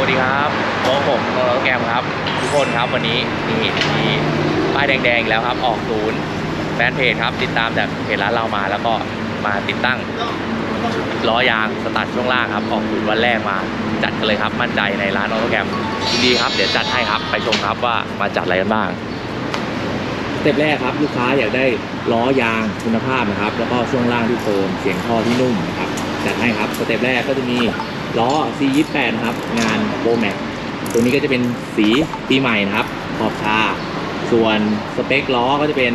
วัสดีครับโอ้ผมโนโรแกรมครับ ทุกคนครับวันนี้นี่มีป้ายแดงๆแล้วครับ ออกศูนย์แฟนเพจครับ ติดตามจากเพจร้านเรามา แล้วก็มาติดตั้งล้อยางสตาร์ทช่วงล่างครับ ออกศูนย์วันแรกมา จัดกันเลยครับ มั่นใจในร้านโนโรแกรมยินดีครับ เดี๋ยวจัดให้ครับ ไปชมครับว่ามาจัดอะไรกันบ้างสเต็ปแรกครับ ลูกค้าอยากได้ล้อยางคุณภาพนะครับ แล้วก็ช่วงล่างที่โฟมเสียงท่อที่นุ่มนะครับ จัดให้ครับสเต็ปแรกก็จะมีล้อ C28 นะครับ งานโ r แม็กตัวนี้ก็จะเป็นสีปีใหม่นะครับ ขอบชา ส่วนสเปคล้อก็จะเป็น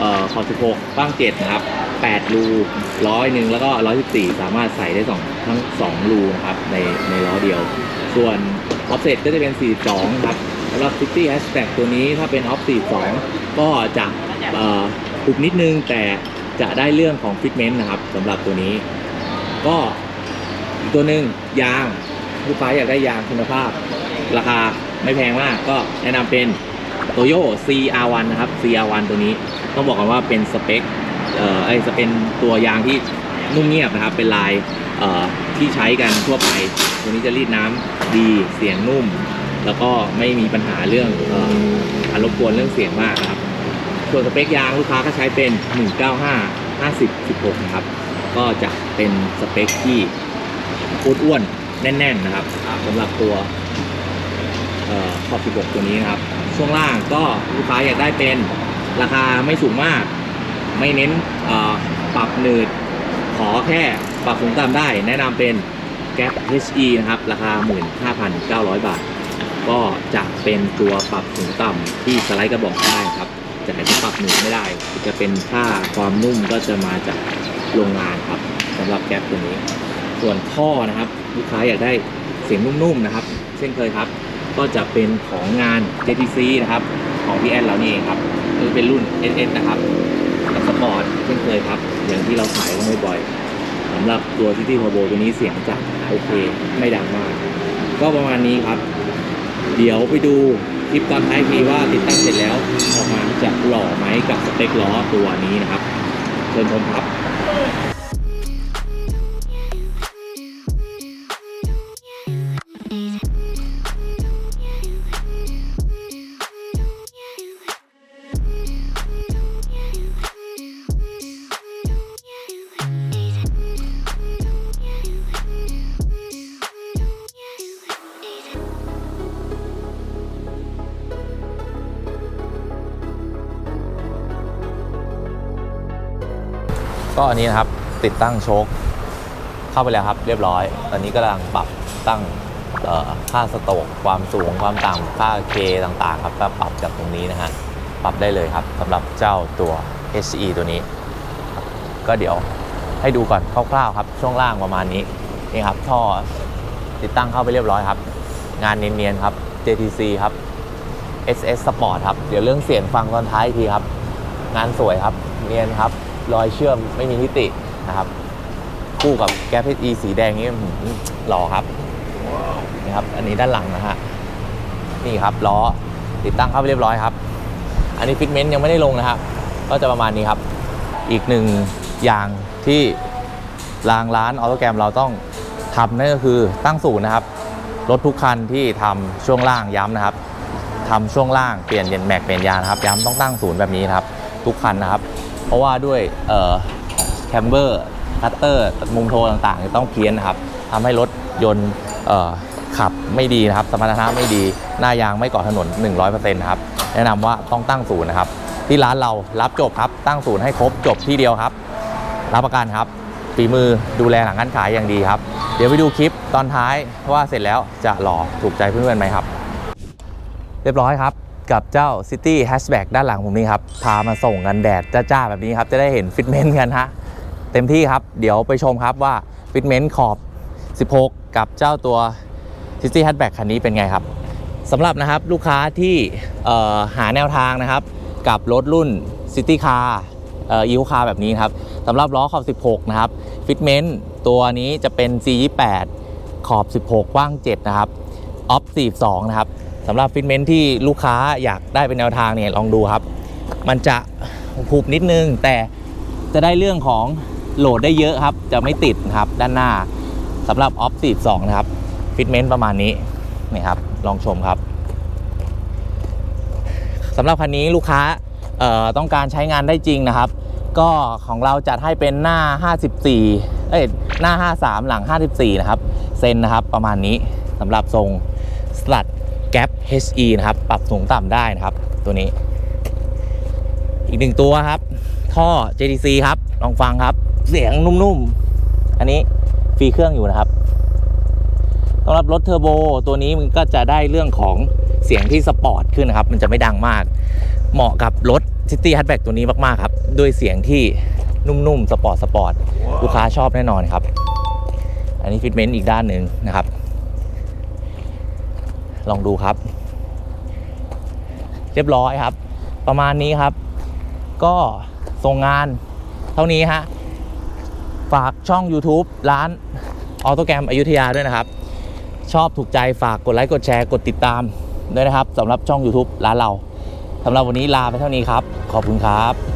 ออขอบ 16บ้าง 7 นะครับ 8 รูร้อยหนึ่งแล้วก็ 114 สามารถใส่ได้สองทั้ง 2 รูนะครับ ในในล้อเดียว ส่วน offset ก็จะเป็น 42 ครับสำหรับ City Hatchback ตัวนี้ถ้าเป็น off 42 ก็จะเอ่อถูกนิดนึงแต่จะได้เรื่องของ fitment นะครับสำหรับตัวนี้ ก็อีกตัวหนึ่งยางลูกค้าอยากได้ยางคุณภาพ ราคาไม่แพงมาก ก็แนะนำเป็นโตโย CR1 นะครับ CR1 ตัวนี้ต้องบอกกันว่าเป็นสเปคเอ่อไอจะเป็นตัวยางที่นุ่มเงียบนะครับ เป็นลายเอ่อที่ใช้กันทั่วไป ตัวนี้จะรีดน้ำดีเสียงนุ่ม แล้วก็ไม่มีปัญหาเรื่องเอ่อการรบกวนเรื่องเสียงมากนะครับ ส่วนสเปคยางลูกค้าก็ใช้เป็น 195 50 16 นะครับ ก็จะ เป็นสเปคที่อ้วนๆแน่น ๆ นะครับสำหรับตัวเอ่อขอบ16ตัวนี้นะครับ ช่วงล่างก็ลูกค้าอยากได้เป็นราคาไม่สูงมาก ไม่เน้นปรับหนืด ขอแค่ปรับสูงต่ำได้ แนะนำเป็น Gap HE นะครับ ราคา 15,900 บาท ก็จะเป็นตัวปรับสูงต่ำที่สไลด์กระบอกได้ครับจะอาจจะปรับหนืดไม่ได้ จะเป็นค่าความนุ่มก็จะมาจากโรงงานครับำหรับแก๊ปตัวนี้ ส่วนท่อนะครับลูกค้าอยากได้เสียงนุ่มๆนะครับ เช่นเคยครับ ก็จะเป็นของงาน JTC นะครับ ของพี่แอนเรานี่เองครับคือเป็นรุ่น SS นะครับกับสปอร์ตเช่นเคยครับ อย่างที่เราขายกันบ่อยๆสำหรับตัว City Turbo ตัวนี้เสียงจะโอเคไม่ดังมาก ก็ประมาณนี้ครับ เดี๋ยวไปดูคลิปตอนท้ายทีว่าติดตั้งเสร็จแล้วออกมาจะหล่อไหมกับสเปคล้อตัวนี้นะครับเชิญชมครับ ก็อันนี้นะครับติดตั้งโชคเข้าไปแล้วครับ เรียบร้อย ตอนนี้กำลังปรับตั้งเอ่อค่าสโตกความสูงความต่ำค่าเคต่างๆ ครับก็ปรับจากตรงนี้นะฮะปรับได้เลยครับสำหรับเจ้าตัว HE ตัวนี้ ก็เดี๋ยวให้ดูก่อนคร่าวๆครับ ช่วงล่างประมาณนี้นี่ครับท่อติดตั้งเข้าไปเรียบร้อยครับ งานเนียนๆครับ JTC ครับ SS Sport ครับ เดี๋ยวเรื่องเสียงฟังตอนท้ายอีกทีครับ งานสวยครับ เนียนครับ รอยเชื่อมไม่มีทิตินะครับคู่กับแก๊ป HE สีแดงนี้หล่อครับนี่ครับ อันนี้ด้านหลังนะฮะนี่ครับล้อติดตั้งเข้าไปเรียบร้อยครับ อันนี้ฟิกเมนต์ยังไม่ได้ลงนะครับ ก็จะประมาณนี้ครับ อีกหนึ่งอย่างที่รางร้านออโตแกรมเราต้องทำนั่นก็คือตั้งศูนย์นะครับรถทุกคันที่ทำช่วงล่างย้ำนะครับทำช่วงล่างเปลี่ยนเย็นแม็กเปลี่ยนยางนะครับ ย้ำต้องตั้งศูนย์แบบนี้นะครับ ทุกคันนะครับ เพราะว่าด้วยแคมเบอร์คัตเตอร์มุมโทต่างๆจะต้องเพี้ยนนะครับทำให้รถยนต์ขับไม่ดีนะครับสมรรถนะไม่ดี หน้ายางไม่เกาะถนน 100%นะครับแนะนำว่าต้องตั้งศูนย์นะครับ ที่ร้านเรารับจบครับ ตั้งศูนย์ให้ครบจบที่เดียวครับ รับประกันครับฝีมือดูแลหลังการขายอย่างดีครับ เดี๋ยวไปดูคลิปตอนท้ายว่าเสร็จแล้วจะหล่อถูกใจเพื่อนๆไหมครับ เรียบร้อยครับ กับเจ้า City Hatchback ด้านหลังผมนี้ครับ พามาส่งกันแดดจ้าๆแบบนี้ครับ จะได้เห็นฟิตเมนต์กันฮะ เต็มที่ครับ เดี๋ยวไปชมครับว่าฟิตเมนต์ขอบ 16 กับเจ้าตัว City Hatchback คันนี้เป็นไงครับสำหรับนะครับลูกค้าที่หาแนวทางนะครับ กับรถรุ่น City Car เอ่อ Evo Car แบบนี้ครับสำหรับล้อขอบ 16 นะครับฟิตเมนต์ตัวนี้จะเป็น C28 ขอบ 16 กว้าง 7 นะครับ ออฟ 42 นะครับ สำหรับฟิตเมนต์ที่ลูกค้าอยากได้เป็นแนวทางเนี่ยลองดูครับ มันจะผูกนิดนึง แต่จะได้เรื่องของโหลดได้เยอะครับ จะไม่ติดครับด้านหน้าสำหรับออฟ42นะครับฟิตเมนต์ประมาณนี้นี่ครับลองชมครับสำหรับคันนี้ลูกค้าต้องการใช้งานได้จริงนะครับ ก็ของเราจัดให้เป็นหน้า 54 เอ้ยหน้า 53 หลัง 54 นะครับเซนนะครับประมาณนี้สำหรับทรงสลัด แก p HE นะครับ ปรับสูงต่ำได้นะครับ ตัวนี้ อีกหนึ่งตัวครับ ท่อ JDC ครับ ลองฟังครับ เสียงนุ่มๆ อันนี้ฟรีเครื่องอยู่นะครับสำหรับรถเทอร์โบตัวนี้มันก็จะได้เรื่องของเสียงที่สปอร์ตขึ้นนะครับ มันจะไม่ดังมาก เหมาะกับรถ City Hatchback ตัวนี้มาก ๆ ครับ ด้วยเสียงที่นุ่ม ๆ สปอร์ตสปอร์ต ลูกค้าชอบแน่นอนครับ อันนี้ฟิตเมนต์อีกด้านหนึ่งนะครับ ลองดูครับ เรียบร้อยครับ ประมาณนี้ครับ ก็ส่งงานเท่านี้ฮะ ฝากช่อง YouTube ร้านออโตแกรมอยุธยาด้วยนะครับ ชอบถูกใจฝากกดไลค์กดแชร์กดติดตามด้วยนะครับสำหรับช่อง YouTube ร้านเราสำหรับวันนี้ลาไปเท่านี้ครับ ขอบคุณครับ